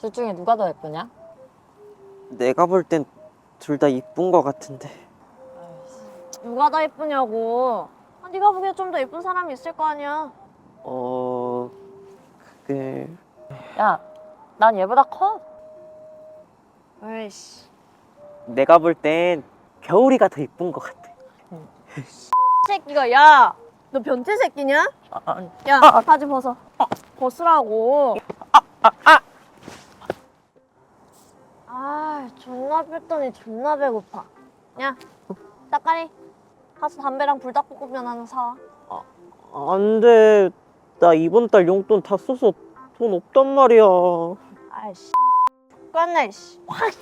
둘 중에 누가 더 예쁘냐? 내가 볼 땐 둘 다 이쁜 거 같은데. 누가 더 예쁘냐고. 아, 네가 보기에 좀 더 예쁜 사람이 있을 거 아니야. 어, 그게 야, 난 얘보다 커. 에이씨. 내가 볼 땐 겨울이가 더 이쁜 거 같아. 새끼가 야. 너 변태 새끼냐? 아, 아니, 야, 바지 벗어. 벗으라고. 아, 존나 뺐더니 존나 배고파. 야, 따까리. 가서 담배랑 불닭볶음면 하나 사와. 안 돼. 나 이번 달 용돈 다 써서 돈 없단 말이야. 아이씨. 족같네, 씨. 확.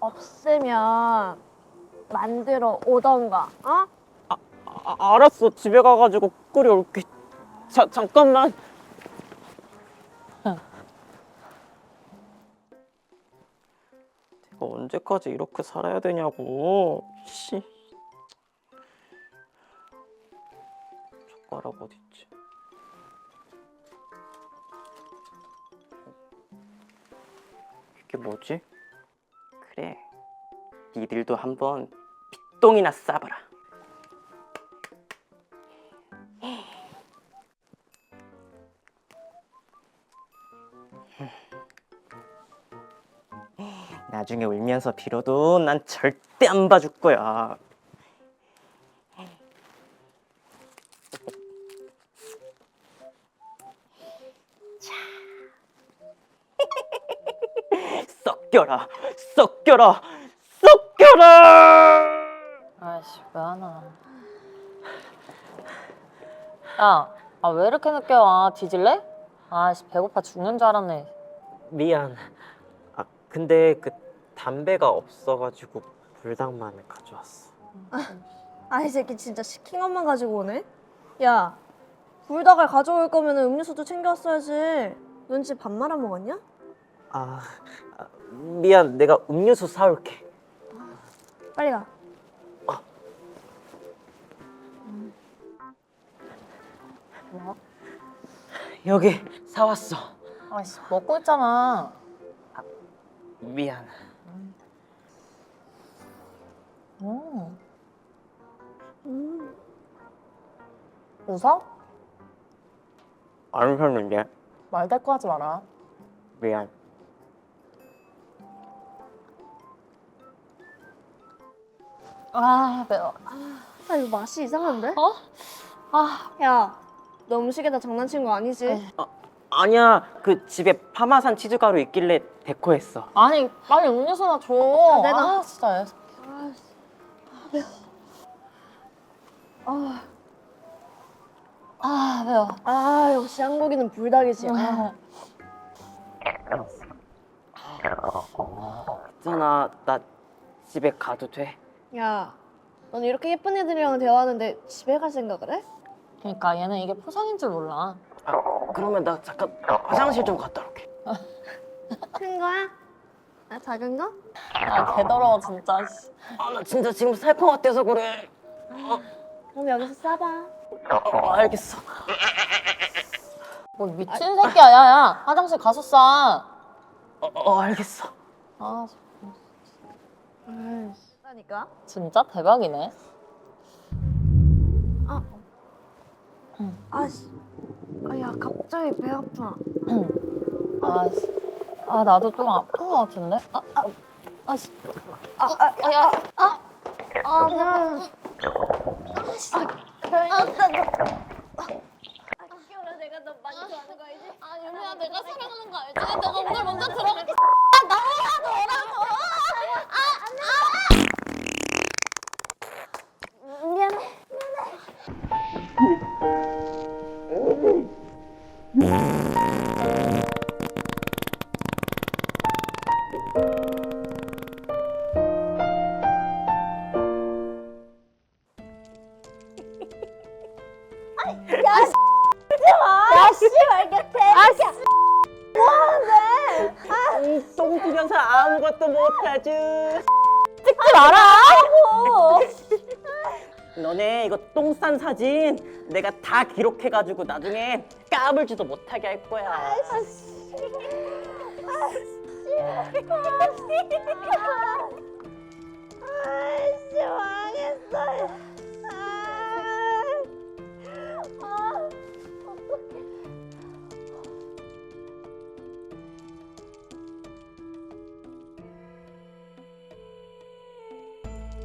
없으면 만들어 오던가, 어? 아, 알았어. 집에 가가지고 끓여올게. 자, 잠깐만. 내가 언제까지 이렇게 살아야 되냐고. 씨. 젓가락 어딨지? 이게 뭐지? 그래. 니들도 한번 핏똥이나 싸봐라. 나중에 울면서 빌어도 난 절대 안 봐줄 거야. 자. 섞여라, 섞여라, 섞여라! 아이씨, 왜 하나. 야, 아, 왜 이렇게 늦게 와? 뒤질래? 아이씨, 배고파 죽는 줄 알았네. 미안. 아 근데 그 담배가 없어가지고 불닭만 가져왔어. 아, 이 새끼 진짜 시킨 것만 가지고 오네? 야, 불닭을 가져올 거면 음료수도 챙겨왔어야지. 눈치 밥 말아 먹었냐? 아, 아, 미안. 내가 음료수 사올게. 빨리 가. 뭐? 여기 사왔어. 아이씨, 먹고 있잖아. 미안. 음. 웃어? 안 샀는데 말 대꾸 하지 마라. 미안. 아, 매워. 아, 이거 맛이 이상한데? 어? 아, 야, 너 음식에다 장난친 거 아니지? 에이. 아니야. 그 집에 파마산 치즈가루 있길래 데코했어. 아니, 빨리 음료수나 줘. 아, 내놔. 아, 진짜. 아, 매워. 아, 역시 한국인은 불닭이지. 아. 있잖아. 나 집에 가도 돼? 야, 넌 이렇게 예쁜 애들이랑 대화하는데 집에 갈 생각을 해? 그러니까 얘는 이게 포상인 줄 몰라. 아, 그러면 나 잠깐 화장실 좀 갔다 올게. 큰 거야? 아, 작은 거? 아, 개더러워, 진짜. 씨. 아, 나 진짜 지금 살 것 같아서 그래. 그럼 여기서 싸봐. 어, 알겠어. 뭐 미친 새끼야, 야, 야. 화장실 가서 싸. 어, 어 알겠어. 아, 그러니까. 진짜 대박이네. 아, 씨. 아, 야, 갑자기 배 아파. 아, 씨. 아, 나도 좀 아픈 것 같은데? 아, 아, 아, 씨. 아, 아, 아, 야. 아, 아, 나. 아, 나, 나. 야, 씨. 야, 씨발, 이렇게. 아, 씨. 뭐하는데? 이 똥구면서 아무것도 못하지. 찍지 마라! 하고. 너네 이거 똥싼 사진 내가 다 기록해가지고 나중에 까불지도 못하게 할 거야. 아, 씨. 아, 씨. 아, 씨.